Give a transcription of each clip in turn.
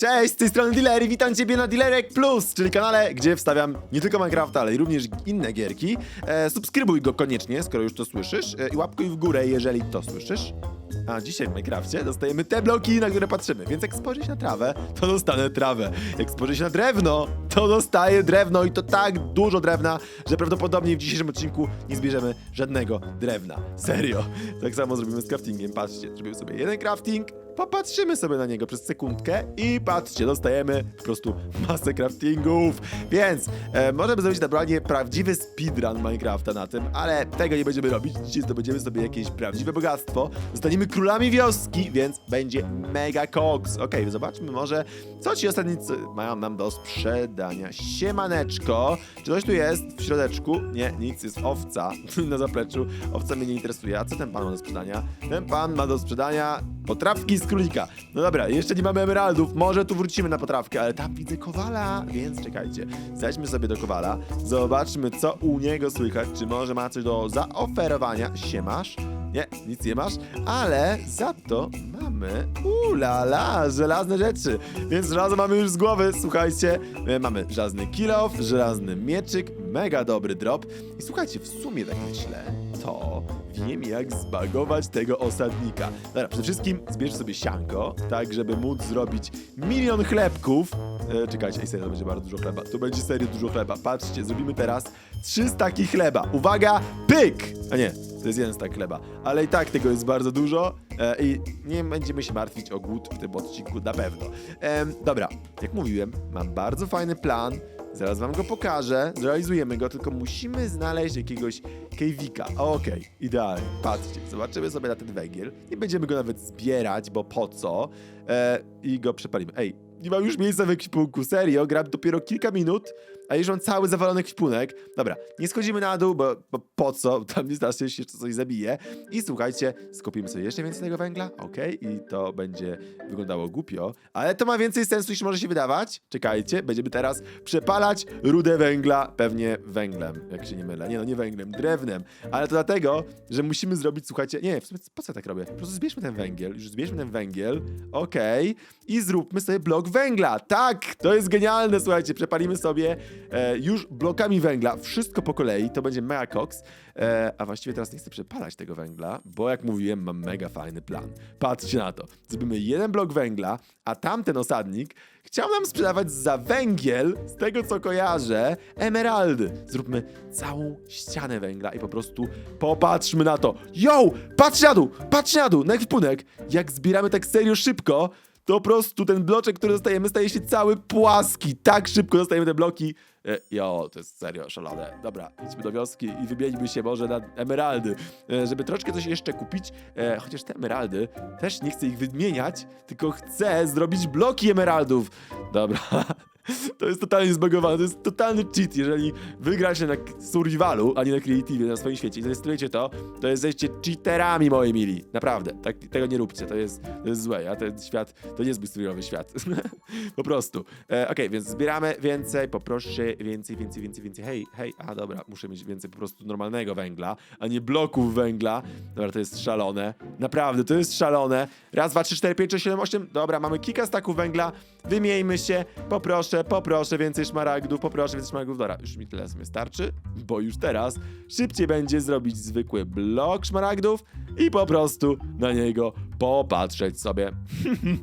Cześć, z tej strony Dilery, witam Ciebie na Dilerek Plus, czyli kanale, gdzie wstawiam nie tylko Minecrafta, ale i również inne gierki. E, subskrybuj go koniecznie, skoro już to słyszysz e, i łapkuj w górę, jeżeli to słyszysz. A dzisiaj w Minecrafcie dostajemy te bloki, na które patrzymy, więc jak spojrzysz na trawę, to dostanę trawę. Jak spojrzysz na drewno, to dostaję drewno i to tak dużo drewna, że prawdopodobnie w dzisiejszym odcinku nie zbierzemy żadnego drewna. Serio. Tak samo zrobimy z craftingiem. Patrzcie, zrobimy sobie jeden crafting, popatrzymy sobie na niego przez sekundkę i patrzcie, dostajemy po prostu masę craftingów. Więc e, możemy zrobić naprawdę prawdziwy speedrun Minecrafta na tym, ale tego nie będziemy robić. Dzisiaj zdobędziemy sobie jakieś prawdziwe bogactwo. Zostaniemy królami wioski, więc będzie mega koks. Okej, zobaczmy może, co ci ostatnicy mają nam do sprzedania. Siemaneczko. Czy coś tu jest w środeczku? Nie, nic, jest owca na zapleczu. Owca mnie nie interesuje. A co ten pan ma do sprzedania? Ten pan ma do sprzedania potrawki z królika. No dobra, jeszcze nie mamy emeraldów. Może tu wrócimy na potrawkę, ale tam widzę kowala, więc czekajcie. Zejdźmy sobie do kowala. Zobaczmy, co u niego słychać. Czy może ma coś do zaoferowania? Siemasz? Nie, nic nie masz, ale za to mamy ulala, żelazne rzeczy. Więc żelazo mamy już z głowy, słuchajcie. E, Mamy żelazny kilof, żelazny mieczyk, mega dobry drop. I słuchajcie, w sumie tak myślę, to wiem jak zbagować tego osadnika. Dobra, przede wszystkim zbierz sobie sianko, tak żeby móc zrobić milion chlebków. E, czekajcie, ej, serio, to będzie bardzo dużo chleba. To będzie serio dużo chleba. Patrzcie, zrobimy teraz 3 staki chleba. Uwaga, pyk! A nie, to jest jeden stak chleba. Ale i tak tego jest bardzo dużo e, i nie będziemy się martwić o głód w tym odcinku na pewno. Em, dobra, jak mówiłem, mam bardzo fajny plan. Zaraz wam go pokażę, zrealizujemy go, tylko musimy znaleźć jakiegoś kejwika. Okej, idealnie. Patrzcie, zobaczymy sobie na ten węgiel. Nie będziemy go nawet zbierać, bo po co? E, I go przepalimy. Ej, nie mam już miejsca w ekwipunku, serio, gram dopiero kilka minut, a już mam cały zawalony ekwipunek. Dobra, nie schodzimy na dół, bo, bo po co? Tam nie znaczy się jeszcze coś zabije. I słuchajcie, skupimy sobie jeszcze więcej tego węgla, okej, i to będzie wyglądało głupio, ale to ma więcej sensu niż może się wydawać. Czekajcie, będziemy teraz przepalać rudę węgla, pewnie węglem, jak się nie mylę. Nie no, nie węglem, drewnem, ale to dlatego, że musimy zrobić, słuchajcie, nie, w sumie po co ja tak robię? Po prostu zbierzmy ten węgiel, już zbierzmy ten węgiel, okej, i zróbmy sobie blok węgla. Tak, to jest genialne, słuchajcie, przepalimy sobie e, już blokami węgla, wszystko po kolei, to będzie mega koks, e, a właściwie teraz nie chcę przepalać tego węgla, bo jak mówiłem, mam mega fajny plan. Patrzcie na to, zrobimy jeden blok węgla, a tamten osadnik chciał nam sprzedawać za węgiel, z tego co kojarzę, emeraldy. Zróbmy całą ścianę węgla i po prostu popatrzmy na to. Yo, patrz na dół, patrz na dół, na. Jak zbieramy tak serio szybko, to po prostu ten bloczek, który dostajemy, staje się cały płaski. Tak szybko dostajemy te bloki. E, jo, to jest serio szalone. Dobra, idźmy do wioski i wymieńmy się może na emeraldy, e, żeby troszkę coś jeszcze kupić. E, chociaż te emeraldy, też nie chcę ich wymieniać, tylko chcę zrobić bloki emeraldów. Dobra. To jest totalnie zbagowane, to jest totalny cheat, jeżeli wygracie na survivalu, a nie na creative na swoim świecie i zarejestrujecie to, to jesteście cheaterami, moi mili. Naprawdę, tak, tego nie róbcie, to jest, to jest złe, ja ten świat, to nie jest bystrojowy świat. po prostu. E, Okej, więc zbieramy więcej, poproszę więcej, więcej, więcej, więcej. Hej, hej, a dobra, muszę mieć więcej po prostu normalnego węgla, a nie bloków węgla. Dobra, to jest szalone. Naprawdę, to jest szalone. Raz, dwa, trzy, cztery, pięć, sześć, siedem, osiem. Dobra, mamy kilka staków węgla. Wymieńmy się. Poproszę, poproszę więcej szmaragdów, poproszę więcej szmaragdów. Dobra, już mi tyle sobie starczy, bo już teraz szybciej będzie zrobić zwykły blok szmaragdów i po prostu na niego popatrzeć sobie.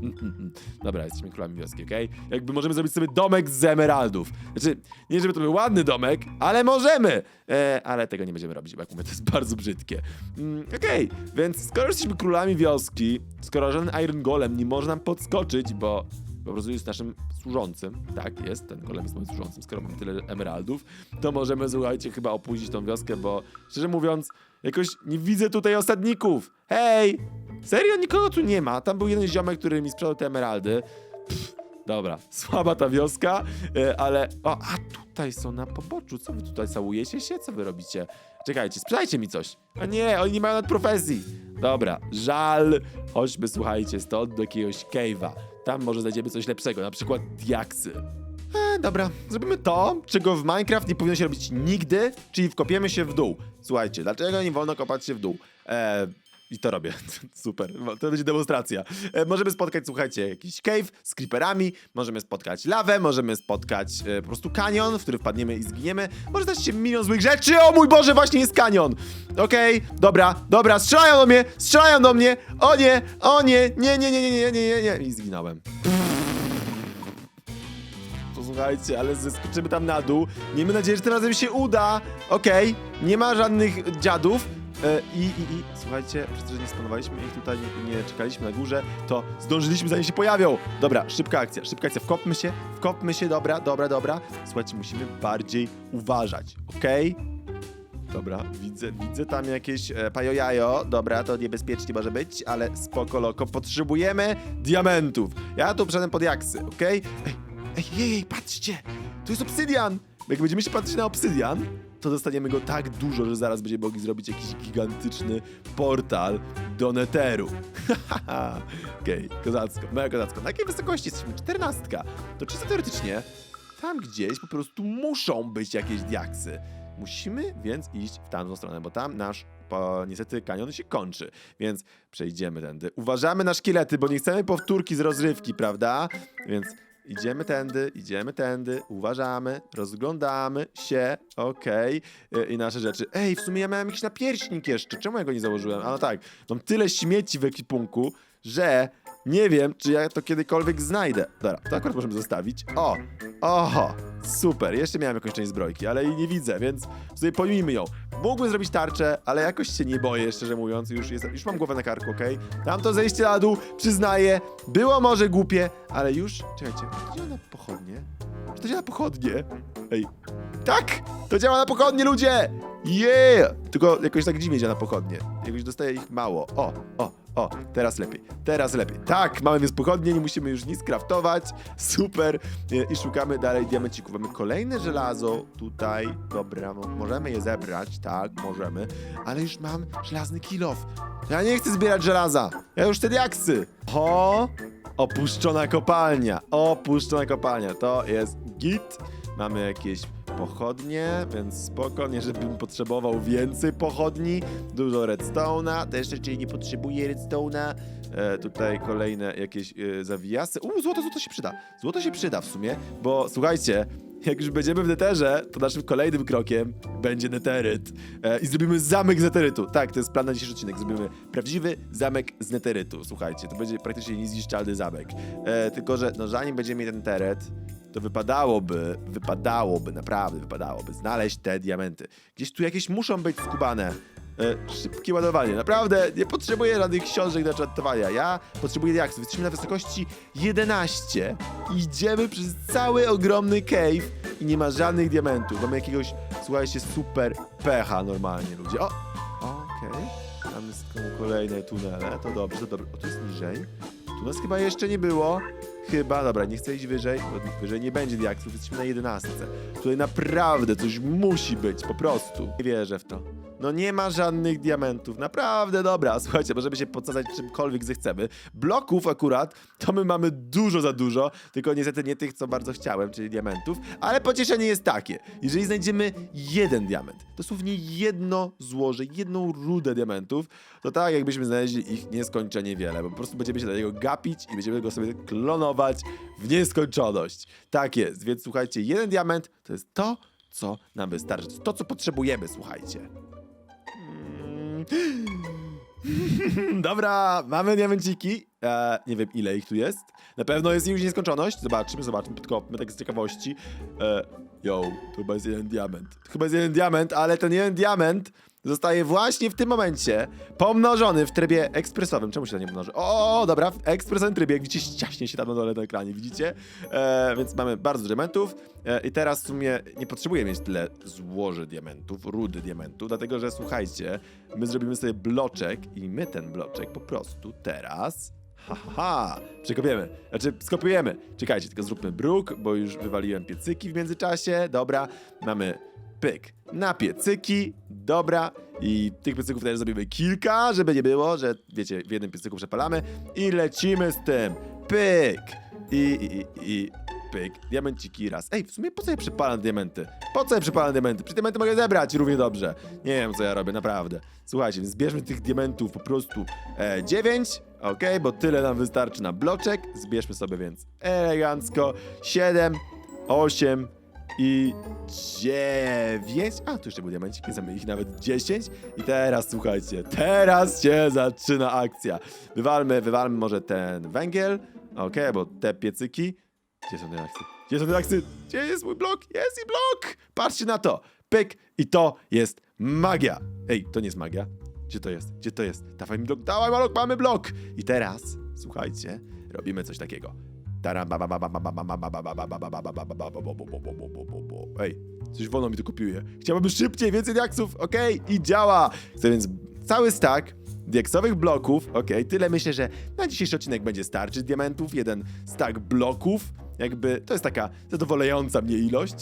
Dobra, jesteśmy królami wioski, okej? Jakby możemy zrobić sobie domek z emeraldów. Znaczy, nie żeby to był ładny domek, ale możemy! E, ale tego nie będziemy robić, bo jak mówię, to jest bardzo brzydkie. Mm, okej, więc skoro jesteśmy królami wioski, skoro żaden Iron Golem nie może nam podskoczyć, bo po prostu jest naszym służącym. Tak, jest, ten golem jest moim służącym, skoro mamy tyle emeraldów, to możemy, słuchajcie, chyba opuścić tą wioskę, bo szczerze mówiąc, jakoś nie widzę tutaj osadników. Hej! Serio, nikogo tu nie ma. Tam był jeden ziomek, który mi sprzedał te emeraldy. Pff, dobra, słaba ta wioska, e, ale... O, a tutaj są na poboczu. Co wy tutaj całujecie się? Co wy robicie? Czekajcie, sprzedajcie mi coś. A nie, oni nie mają nad profesji. Dobra, żal. Chodźmy, słuchajcie, stąd do jakiegoś cave'a. Tam może znajdziemy coś lepszego, na przykład diaksy. E, dobra, zrobimy to, czego w Minecraft nie powinno się robić nigdy, czyli wkopiemy się w dół. Słuchajcie, dlaczego nie wolno kopać się w dół? E, i to robię. Super. To będzie demonstracja. E, możemy spotkać, słuchajcie, jakiś cave z creeperami, możemy spotkać lawę, możemy spotkać e, po prostu kanion, w który wpadniemy i zginiemy. Może dać się milion złych rzeczy. O mój Boże, właśnie jest kanion. Okej, okay, dobra, dobra, strzelają do mnie, strzelają do mnie. O nie, o nie, nie, nie, nie, nie, nie, nie, nie. I zginąłem. Słuchajcie, ale zeskoczymy tam na dół. Miejmy nadzieję, że tym razem się uda. Okej, okay. nie ma żadnych dziadów. E, I, i, I słuchajcie, przez to, że nie spanowaliśmy ich tutaj, nie, nie czekaliśmy na górze, to zdążyliśmy zanim się pojawią. Dobra, szybka akcja, szybka akcja. Wkopmy się, wkopmy się, dobra, dobra, dobra. Słuchajcie, musimy bardziej uważać, okej? Dobra, widzę, widzę tam jakieś e, pajojajo. Dobra, to niebezpiecznie może być, ale spoko loko. Potrzebujemy diamentów. Ja tu przyszedłem pod jaksy, okej? Ej, ej, ej, ej, patrzcie! Tu jest obsydian! Jak będziemy się patrzeć na obsydian, to dostaniemy go tak dużo, że zaraz będziemy mogli zrobić jakiś gigantyczny portal do Netheru. Okej, kozacko, mega kozacko. Na jakiej wysokości jesteśmy? Czternastka. To czysto teoretycznie tam gdzieś po prostu muszą być jakieś diaksy. Musimy więc iść w tamtą stronę, bo tam nasz po, niestety kanion się kończy, więc przejdziemy tędy. Uważamy na szkielety, bo nie chcemy powtórki z rozrywki, prawda? Więc idziemy tędy, idziemy tędy, uważamy, rozglądamy się, okej, y, i nasze rzeczy. Ej, w sumie ja miałem jakiś napierśnik jeszcze, czemu ja go nie założyłem? A no tak, mam tyle śmieci w ekipunku, że nie wiem, czy ja to kiedykolwiek znajdę. Dobra, to akurat możemy zostawić. O, oho, super. Jeszcze miałem jakąś część zbrojki, ale jej nie widzę, więc sobie pojmijmy ją. Mógłbym zrobić tarczę, ale jakoś się nie boję, szczerze mówiąc. Już, jest, już mam głowę na karku, okej? Tam to zejście na dół, przyznaję, było może głupie, ale już... Czekajcie, to działa na pochodnie? Czy to działa na pochodnie? Ej, tak! To działa na pochodnie, ludzie! Yeah! Tylko jakoś tak dziwnie działa na pochodnie. Jakoś dostaję ich mało. O, o, o, teraz lepiej, teraz lepiej. Tak, mamy więc pochodnie, nie musimy już nic craftować. Super. E, I szukamy dalej diamencików. Mamy kolejne żelazo tutaj. Dobra, mo- możemy je zebrać, tak, możemy. Ale już mam żelazny kilof. Ja nie chcę zbierać żelaza. Ja już te diaksy. O, opuszczona kopalnia. Opuszczona kopalnia. To jest git. Mamy jakieś pochodnie, więc spoko, nie żebym potrzebował więcej pochodni. Dużo redstone'a, też raczej nie potrzebuję redstone'a. E, tutaj kolejne jakieś e, zawijasy. Uuu, złoto, złoto się przyda. Złoto się przyda w sumie, bo słuchajcie, jak już będziemy w neterze, to naszym kolejnym krokiem będzie neteryt. E, I zrobimy zamek z neterytu. Tak, to jest plan na dzisiejszy odcinek. Zrobimy prawdziwy zamek z neterytu. Słuchajcie, to będzie praktycznie niezniszczalny zamek. E, tylko, że no zanim będziemy mieć ten neteryt, to wypadałoby, wypadałoby, naprawdę wypadałoby znaleźć te diamenty. Gdzieś tu jakieś muszą być skubane. E, szybkie ładowanie. Naprawdę nie potrzebuję żadnych książek do czatowania. Ja potrzebuję diaksów. Jesteśmy na wysokości 11. Idziemy przez cały ogromny cave i nie ma żadnych diamentów. Mamy jakiegoś, słuchajcie, super pecha normalnie, ludzie. O! Okej. Tam są kolejne tunele. To dobrze, to dobrze. O, tu jest niżej. Tu nas chyba jeszcze nie było. Chyba, dobra, nie chcę iść wyżej, bo wyżej nie będzie diaksów, jesteśmy na 11. Tutaj naprawdę coś musi być, po prostu. Nie wierzę w to. No nie ma żadnych diamentów, naprawdę dobra. Słuchajcie, możemy się podsadzać czymkolwiek zechcemy. Bloków akurat, to my mamy dużo za dużo, tylko niestety nie tych, co bardzo chciałem, czyli diamentów. Ale pocieszenie jest takie, jeżeli znajdziemy jeden diament, dosłownie jedno złoże, jedną rudę diamentów, to tak jakbyśmy znaleźli ich nieskończenie wiele, bo po prostu będziemy się do niego gapić i będziemy go sobie klonować w nieskończoność. Tak jest, więc słuchajcie, jeden diament to jest to, co nam wystarczy, to co potrzebujemy, słuchajcie. Dobra, mamy diamenciki. E, nie wiem ile ich tu jest. Na pewno jest już nieskończoność. Zobaczymy, zobaczymy, podkopmy tak z ciekawości. E, yo, to chyba jest jeden diament. To chyba jest jeden diament, ale ten jeden diament zostaje właśnie w tym momencie pomnożony w trybie ekspresowym. Czemu się to nie pomnoży? O, dobra, w ekspresowym trybie, jak widzicie, ściaśnie się tam na dole na ekranie, widzicie? E, więc mamy bardzo dużo diamentów e, i teraz w sumie nie potrzebuję mieć tyle złoży diamentów, rudy diamentów, dlatego że słuchajcie, my zrobimy sobie bloczek i my ten bloczek po prostu teraz Ha, ha, ha, przekopiemy. Znaczy, skopiujemy. Czekajcie, tylko zróbmy bruk, bo już wywaliłem piecyki w międzyczasie. Dobra, mamy pyk na piecyki. Dobra. I tych piecyków też zrobimy kilka, żeby nie było, że wiecie, w jednym piecyku przepalamy. I lecimy z tym. Pyk. I, i, i, i pyk, diamenciki raz. Ej, w sumie po co ja przepalam diamenty? Po co ja przepalam diamenty? Przecież diamenty mogę zebrać równie dobrze. Nie wiem, co ja robię, naprawdę. Słuchajcie, więc zbierzmy tych diamentów po prostu e, 9, okej, bo tyle nam wystarczy na bloczek. Zbierzmy sobie więc elegancko 7, 8 i 9. A, tu jeszcze był diamencik, więc ich nawet 10. I teraz słuchajcie, teraz się zaczyna akcja. Wywalmy, wywalmy może ten węgiel. Okej, bo te piecyki. Gdzie są te aksy? Gdzie są te aksy? Gdzie jest mój blok? Jest i blok! Patrzcie na to! Pyk! I to jest magia! Ej, to nie jest magia. Gdzie to jest? Gdzie to jest? Dawaj mi blok, dawaj blok, mamy blok! I teraz, słuchajcie, robimy coś takiego. Ej, coś wolno mi to kopiuje. Chciałbym szybciej, więcej diaksów, okej, i działa. Chcę więc cały stack diaksowych bloków, okej, tyle myślę, że na dzisiejszy odcinek będzie starczyć diamentów, jeden stack bloków, jakby to jest taka zadowalająca mnie ilość.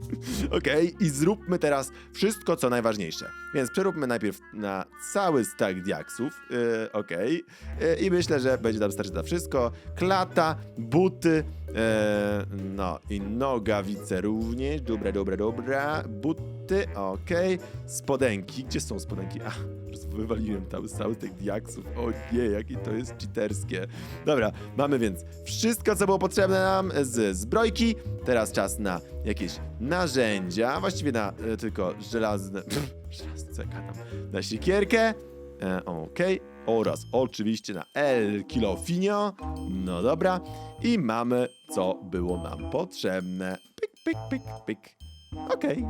okej, i zróbmy teraz wszystko, co najważniejsze. Więc przeróbmy najpierw na cały stack diaksów, yy, okej, yy, i myślę, że będzie nam starczyć na wszystko. Klata, buty, e, no i nogawice również, dobra, dobra, dobra, buty, okej, spodenki, gdzie są spodenki? Ach, prostu wywaliłem cały, cały tych diaksów, o nie, jakie to jest cheaterskie. Dobra, mamy więc wszystko, co było potrzebne nam z zbrojki, teraz czas na jakieś narzędzia, właściwie na e, tylko żelazne, żelazne, gadam, na siekierkę, E, Okej. Oraz oczywiście na El Kilofinio. No dobra. I mamy, co było nam potrzebne. Pyk, pyk, pyk, pyk. Okej.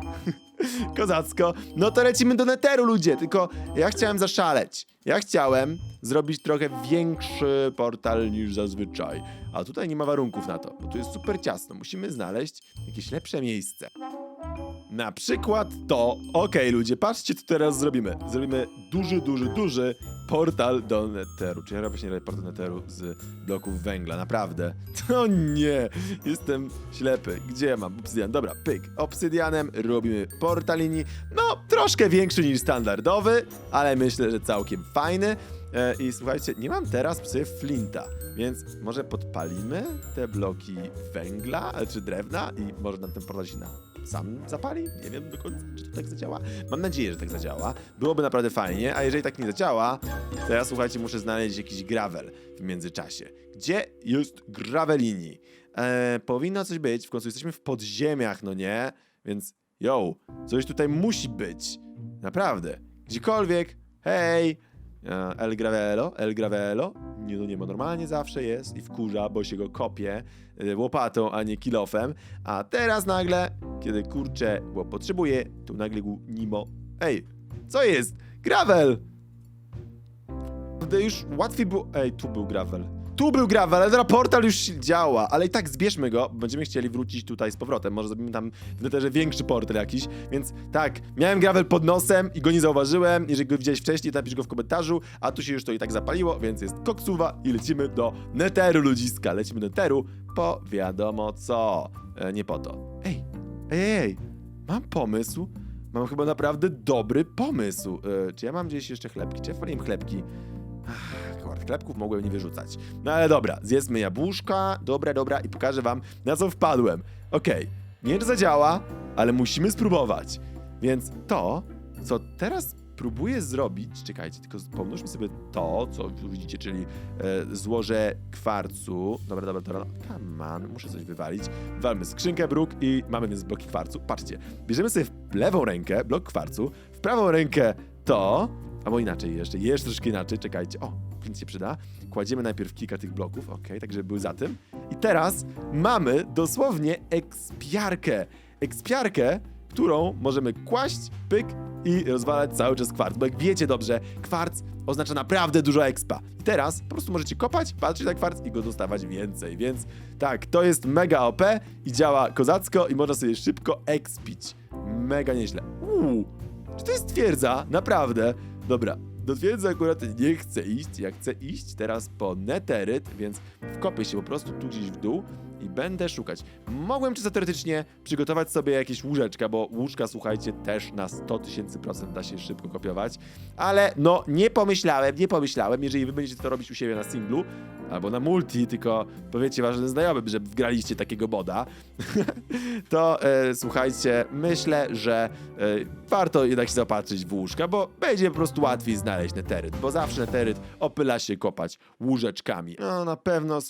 Kozacko. No to lecimy do Neteru, ludzie. Tylko ja chciałem zaszaleć. Ja chciałem zrobić trochę większy portal niż zazwyczaj. A tutaj nie ma warunków na to, bo tu jest super ciasno. Musimy znaleźć jakieś lepsze miejsce. Na przykład to, okej ludzie, patrzcie co teraz zrobimy. Zrobimy duży, duży, duży portal do Netheru. Czy ja robię właśnie portal do Netheru z bloków węgla, naprawdę. To nie, jestem ślepy. Gdzie mam obsydian? Dobra, pyk. Obsydianem robimy portal linii. No, troszkę większy niż standardowy, ale myślę, że całkiem fajny. E, I słuchajcie, nie mam teraz psy flinta, więc może podpalimy te bloki węgla czy drewna i może nam ten portal się na sam zapali? Nie wiem do końca, czy to tak zadziała. Mam nadzieję, że tak zadziała. Byłoby naprawdę fajnie, a jeżeli tak nie zadziała, to ja słuchajcie, muszę znaleźć jakiś gravel w międzyczasie. Gdzie jest gravelini? E, powinno coś być, w końcu jesteśmy w podziemiach, no nie? Więc, yo, coś tutaj musi być. Naprawdę. Gdziekolwiek, hej! E, El Gravelo, El Gravelo. Nie, no nie ma, normalnie zawsze jest i wkurza, bo się go kopie e, łopatą, a nie kilofem. A teraz nagle, kiedy kurczę go potrzebuje, to nagle go Nimo. Ej, co jest? Gravel! Już łatwiej było... Ej, tu był gravel. Tu był gravel, ale teraz portal już działa, ale i tak zbierzmy go, bo będziemy chcieli wrócić tutaj z powrotem. Może zrobimy tam w netherze większy portal jakiś, więc tak, miałem gravel pod nosem i go nie zauważyłem. Jeżeli go widziałeś wcześniej, napisz go w komentarzu, a tu się już to i tak zapaliło, więc jest koksuwa i lecimy do netheru ludziska. Lecimy do netheru po wiadomo co. E, nie po to. Ej, ej, ej, mam pomysł. Mam chyba naprawdę dobry pomysł. E, czy ja mam gdzieś jeszcze chlebki? Czy ja chlebki? Ach, Kurde, chlebków mogłem nie wyrzucać. No ale dobra, zjedzmy jabłuszka, dobra, dobra i pokażę wam, na co wpadłem. Okej, nie zadziała, ale musimy spróbować. Więc to, co teraz próbuję zrobić, czekajcie, tylko pomnóżmy sobie to, co tu widzicie, czyli e, złoże kwarcu. Dobra, dobra, dobra, come on, muszę coś wywalić. Wywalmy skrzynkę bruk i mamy więc bloki kwarcu. Patrzcie, bierzemy sobie w lewą rękę blok kwarcu, w prawą rękę to, albo inaczej jeszcze, jeszcze troszkę inaczej, czekajcie. O, więc się przyda. Kładziemy najpierw kilka tych bloków, ok, tak żeby były za tym. I teraz mamy dosłownie ekspiarkę. Ekspiarkę, którą możemy kłaść, pyk i rozwalać cały czas kwarc. Bo jak wiecie dobrze, kwarc oznacza naprawdę dużo expa. I teraz po prostu możecie kopać, patrzeć na kwarc i go dostawać więcej. Więc tak, to jest mega OP i działa kozacko i można sobie szybko expić. Mega nieźle. Uuu, czy to jest twierdza? Naprawdę. Dobra, do twierdzy akurat nie chcę iść. Ja chcę iść teraz po neteryt, więc wkopię się po prostu tu gdzieś w dół i będę szukać. Mogłem czysto teoretycznie przygotować sobie jakieś łóżeczka, bo łóżka, słuchajcie, też na 100 tysięcy procent da się szybko kopiować, ale no nie pomyślałem, nie pomyślałem, jeżeli wy będziecie to robić u siebie na singlu, albo na multi, tylko powiecie ważnym znajomym, że wgraliście takiego boda, to e, słuchajcie, myślę, że e, warto jednak się zaopatrzyć w łóżka, bo będzie po prostu łatwiej znaleźć neteryt, bo zawsze neteryt opyla się kopać łóżeczkami. No na pewno,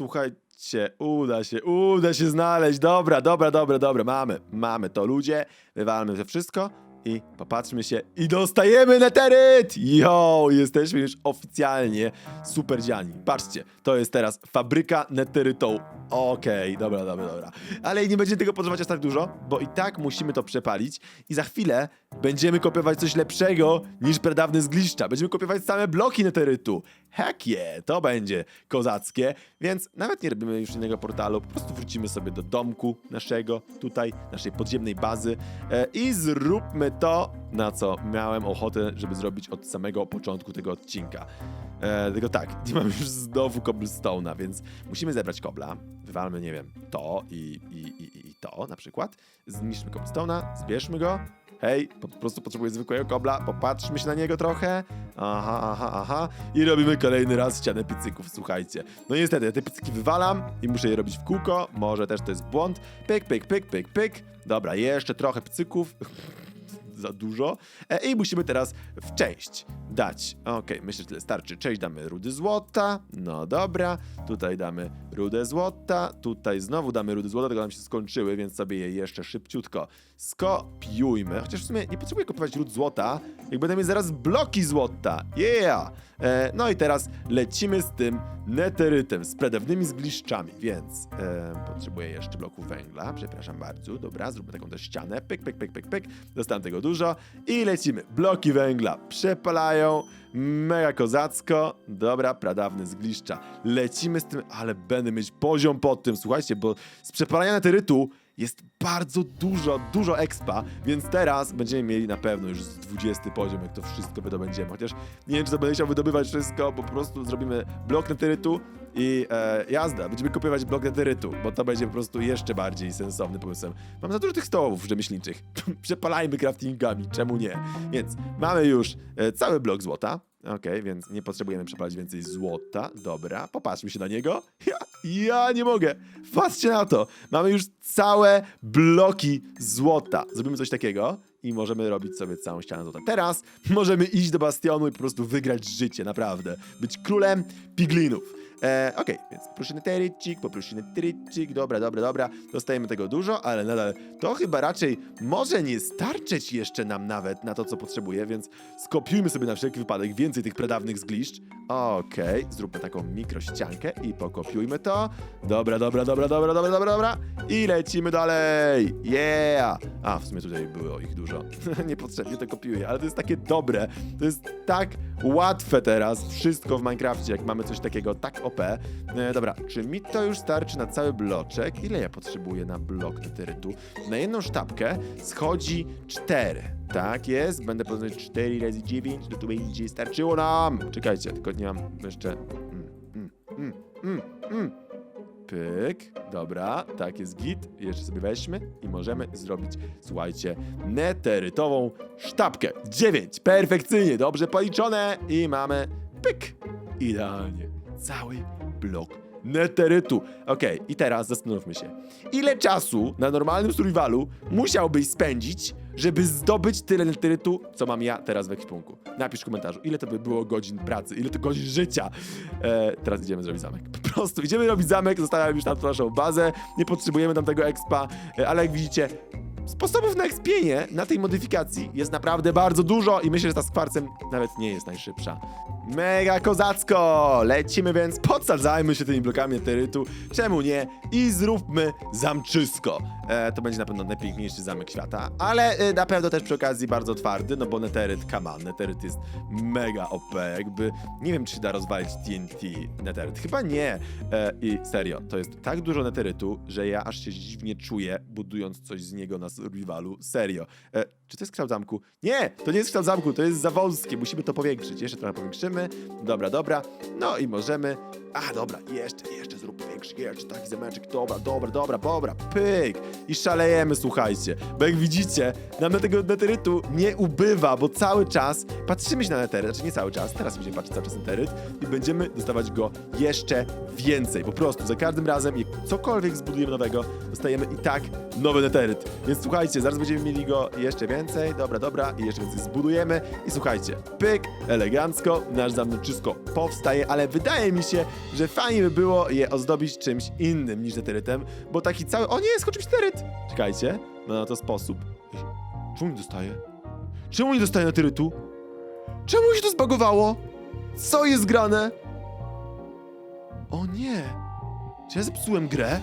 słuchajcie, uda się, uda się znaleźć. Dobra, dobra, dobra, dobra, mamy, mamy to ludzie, wywalmy to wszystko. I popatrzmy się i dostajemy neteryt! Jo, jesteśmy już oficjalnie super dziani. Patrzcie, to jest teraz fabryka neterytą. Okej, dobra, dobra, dobra. Ale nie będzie tego potrzebować aż tak dużo, bo i tak musimy to przepalić i za chwilę będziemy kopiować coś lepszego niż pradawne zgliszcza. Będziemy kopiować same bloki neterytu. Heck yeah, to będzie kozackie, więc nawet nie robimy już innego portalu, po prostu wrócimy sobie do domku naszego, tutaj, naszej podziemnej bazy e, i zróbmy to, na co miałem ochotę, żeby zrobić od samego początku tego odcinka. E, tylko tak, nie mam już znowu cobblestone'a, więc musimy zebrać kobla. Wywalmy, nie wiem, to i, i, i, i to na przykład. Zniszczmy cobblestone'a, zbierzmy go. Hej, po prostu potrzebuję zwykłego kobla, popatrzmy się na niego trochę. Aha, aha, aha. I robimy kolejny raz ścianę picyków, słuchajcie. No niestety, te picyki wywalam i muszę je robić w kółko. Może też to jest błąd. Pyk, pyk, pyk, pyk, pyk. Dobra, jeszcze trochę picyków. za dużo. E, I musimy teraz w część dać. Okej, myślę, że tyle starczy. Część damy rudy złota. No dobra. Tutaj damy rudę złota. Tutaj znowu damy rudy złota, tylko nam się skończyły, więc sobie je jeszcze szybciutko skopiujmy. Chociaż w sumie nie potrzebuję kupować ród złota, jak będę mieć zaraz bloki złota. Yeah! E, no i teraz lecimy z tym neterytem, z pradawnymi zgliszczami, więc e, potrzebuję jeszcze bloków węgla. Przepraszam bardzo. Dobra, zróbmy taką też ścianę. Pyk, pyk, pyk, pyk, pyk. Dostałem tego dużo. I lecimy. Bloki węgla przepalają. Mega kozacko. Dobra, pradawne zgliszcza. Lecimy z tym, ale będę mieć poziom pod tym, słuchajcie, bo z przepalania neterytu jest bardzo dużo, dużo expa, więc teraz będziemy mieli na pewno już z 20 poziom, jak to wszystko wydobędziemy. Chociaż nie wiem, czy to będę chciał wydobywać wszystko, bo po prostu zrobimy blok neterytu i e, jazda, będziemy kopiować blok neterytu, bo to będzie po prostu jeszcze bardziej sensowny pomysłem. Mam za dużo tych stołów rzemieślniczych. Przepalajmy craftingami, czemu nie? Więc mamy już e, cały blok złota. Okej, więc nie potrzebujemy przepalić więcej złota. Dobra, popatrzmy się na niego. Ja, ja nie mogę. Patrzcie na to. Mamy już całe bloki złota. Zrobimy coś takiego i możemy robić sobie całą ścianę złota. Teraz możemy iść do bastionu i po prostu wygrać życie, naprawdę. Być królem piglinów. E, Okej, więc poproszę neterycik, poproszę neterycik, dobra, dobra, dobra. Dostajemy tego dużo, ale nadal to chyba raczej może nie starczyć jeszcze nam nawet na to, co potrzebuję, więc skopiujmy sobie na wszelki wypadek więcej tych pradawnych zgliszcz. Okej, zróbmy taką mikrościankę i pokopiujmy to. Dobra, dobra, dobra, dobra, dobra, dobra, dobra. I lecimy dalej. Yeah! A, w sumie tutaj było ich dużo. Niepotrzebnie to kopiuję, ale to jest takie dobre. To jest tak łatwe teraz. Wszystko w Minecrafcie, jak mamy coś takiego tak OP. E, dobra, czy mi to już starczy na cały bloczek? Ile ja potrzebuję na blok neterytu? Na jedną sztabkę schodzi 4. Tak jest, będę poznać 4 razy 9, no to będzie starczyło nam. Czekajcie, tylko nie mam jeszcze... Mm, mm, mm, mm, mm. Pyk, dobra, tak jest git. Jeszcze sobie weźmy i możemy zrobić, słuchajcie, neterytową sztabkę. 9, perfekcyjnie, dobrze policzone i mamy pyk. Idealnie, cały blok neterytu. Okej, i teraz zastanówmy się. Ile czasu na normalnym survivalu musiałbyś spędzić, żeby zdobyć tyle neterytu, co mam ja teraz w ekwipunku? Napisz w komentarzu, ile to by było godzin pracy, ile to godzin życia. E, teraz idziemy zrobić zamek. Po prostu idziemy robić zamek, zostawiam już tam naszą bazę, nie potrzebujemy tam tego expa, e, ale jak widzicie, sposobów na expienie na tej modyfikacji jest naprawdę bardzo dużo i myślę, że ta z kwarcem nawet nie jest najszybsza. Mega kozacko! Lecimy więc, podsadzajmy się tymi blokami neterytu, czemu nie? I zróbmy zamczysko. E, to będzie na pewno najpiękniejszy zamek świata, ale e, na pewno też przy okazji bardzo twardy, no bo neteryt, on, neteryt jest mega OP, jakby nie wiem, czy się da rozwalić TNT neteryt, chyba nie. E, I serio, to jest tak dużo neterytu, że ja aż się dziwnie czuję, budując coś z niego na survivalu, serio. E, czy to jest kształt zamku? Nie, to nie jest kształt zamku, to jest za wąskie, musimy to powiększyć, jeszcze trochę powiększymy, dobra, dobra, no i możemy, a dobra, jeszcze, jeszcze zróbmy większy, jeszcze taki zameczek, dobra, dobra, dobra, dobra, pyk. I szalejemy, słuchajcie. Bo jak widzicie, nam na tego neterytu nie ubywa, bo cały czas patrzymy się na neteryt, znaczy nie cały czas, teraz będziemy patrzeć cały czas neteryt i będziemy dostawać go jeszcze więcej. Po prostu za każdym razem, jak cokolwiek zbudujemy nowego, dostajemy i tak nowy neteryt. Więc słuchajcie, zaraz będziemy mieli go jeszcze więcej, dobra, dobra, i jeszcze więcej zbudujemy. I słuchajcie, pyk, elegancko, nasz zamczysko powstaje, ale wydaje mi się, że fajnie by było je ozdobić czymś innym niż neterytem, bo taki cały... O nie, skoczył mi neteryt! Czekajcie, no na to sposób. Czemu nie dostaje? Czemu nie dostaje neterytu? Czemu się to zbagowało? Co jest grane? O nie! Czy ja zepsułem grę?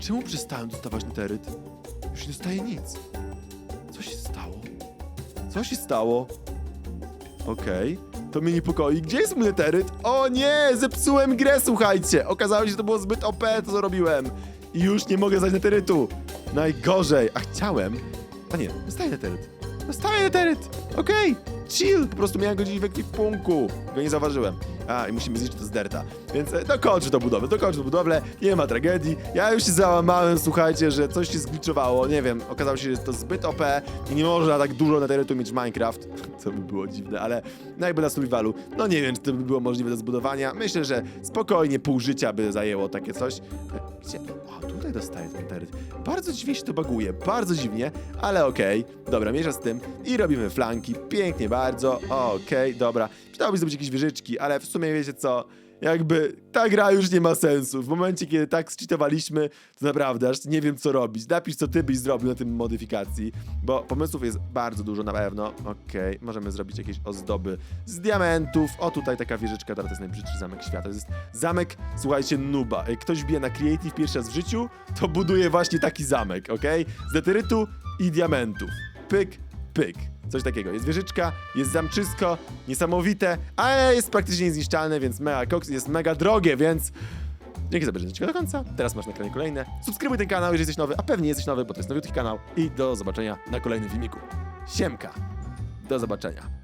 Czemu przestałem dostawać neteryt? Już nie dostaję nic. Co się stało? Co się stało? Okej, to mnie niepokoi. Gdzie jest mój neteryt? O nie! Zepsułem grę, słuchajcie! Okazało się, że to było zbyt OP, to co robiłem. I już nie mogę zdać neterytu. Najgorzej. A chciałem... A nie, dostaję neteryt. Dostaję neteryt! Okej, chill! Po prostu miałem go gdzieś w ekwipunku. Go nie zauważyłem. A, i musimy zniszczyć to z derta. Więc e, dokończę to budowę, dokończę to budowlę, nie ma tragedii. Ja już się załamałem, słuchajcie, że coś się zgliczowało, nie wiem, okazało się, że jest to zbyt OP i nie można tak dużo neterytu mieć w Minecraft, co by było dziwne, ale no jakby na survivalu, no nie wiem, czy to by było możliwe do zbudowania. Myślę, że spokojnie pół życia by zajęło takie coś. E, Gdzie? O, tutaj dostaję ten neteryt. Bardzo dziwnie się to baguje, bardzo dziwnie, ale okej. Dobra, mierza z tym i robimy flanki, pięknie bardzo, okej, dobra. Przydałoby zrobić jakieś wieżyczki, ale w sumie wiecie co, jakby ta gra już nie ma sensu. W momencie, kiedy tak zcheatowaliśmy, to naprawdę aż nie wiem co robić. Napisz, co ty byś zrobił na tym modyfikacji, bo pomysłów jest bardzo dużo na pewno. Okej, możemy zrobić jakieś ozdoby z diamentów. O, tutaj taka wieżyczka, to jest najbrzydszy zamek świata. To jest zamek, słuchajcie, nuba. Jak ktoś bije na creative pierwszy raz w życiu, to buduje właśnie taki zamek, okej? Z deterytu i diamentów. Pyk, pyk. Coś takiego. Jest wieżyczka, jest zamczysko, niesamowite, ale jest praktycznie niezniszczalne, więc mega koks jest mega drogie, więc dzięki za obejrzenie do końca. Teraz masz na ekranie kolejne. Subskrybuj ten kanał, jeżeli jesteś nowy, a pewnie jesteś nowy, bo to jest nowiutki kanał. I do zobaczenia na kolejnym filmiku. Siemka. Do zobaczenia.